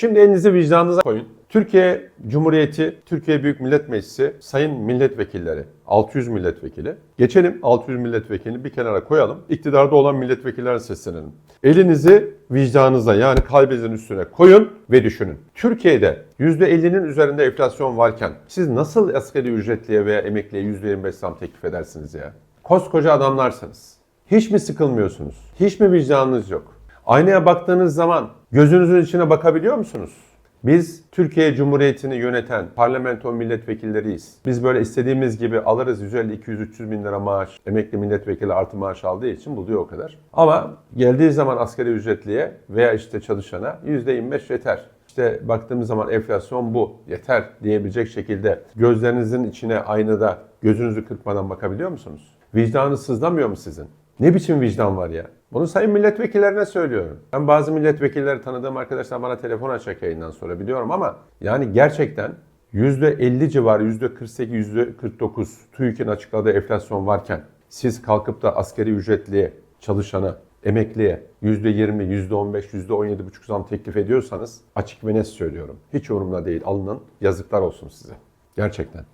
Şimdi elinizi vicdanınıza koyun. Türkiye Cumhuriyeti, Türkiye Büyük Millet Meclisi, sayın milletvekilleri, 600 milletvekili. Geçelim 600 milletvekilini bir kenara koyalım. İktidarda olan milletvekillerine seslenelim. Elinizi vicdanınıza yani kalbinizin üstüne koyun ve düşünün. Türkiye'de %50'nin üzerinde enflasyon varken siz nasıl asgari ücretliye veya emekliye %25 zam teklif edersiniz ya? Koskoca adamlarsınız. Hiç mi sıkılmıyorsunuz? Hiç mi vicdanınız yok? Aynaya baktığınız zaman gözünüzün içine bakabiliyor musunuz? Biz Türkiye Cumhuriyeti'ni yöneten parlamento milletvekilleriyiz. Biz böyle istediğimiz gibi alırız 150, 200, 300 bin lira maaş. Emekli milletvekili artı maaş aldığı için buluyor o kadar. Ama geldiği zaman asgari ücretliye veya işte çalışana %25 yeter. İşte baktığımız zaman enflasyon bu, yeter diyebilecek şekilde gözlerinizin içine aynada gözünüzü kırpmadan bakabiliyor musunuz? Vicdanınız sızlamıyor mu sizin? Ne biçim vicdan var ya? Bunu sayın milletvekillerine söylüyorum. Ben bazı milletvekilleri tanıdığım arkadaşlar bana telefon açacak yayından sonra biliyorum ama yani gerçekten %50 civarı, %48, %49 TÜİK'in açıkladığı enflasyon varken siz kalkıp da askeri ücretliye, çalışana, emekliye %20, %15, %17,5 zam teklif ediyorsanız açık ve net söylüyorum. Hiç umurumda değil alının yazıklar olsun size. Gerçekten.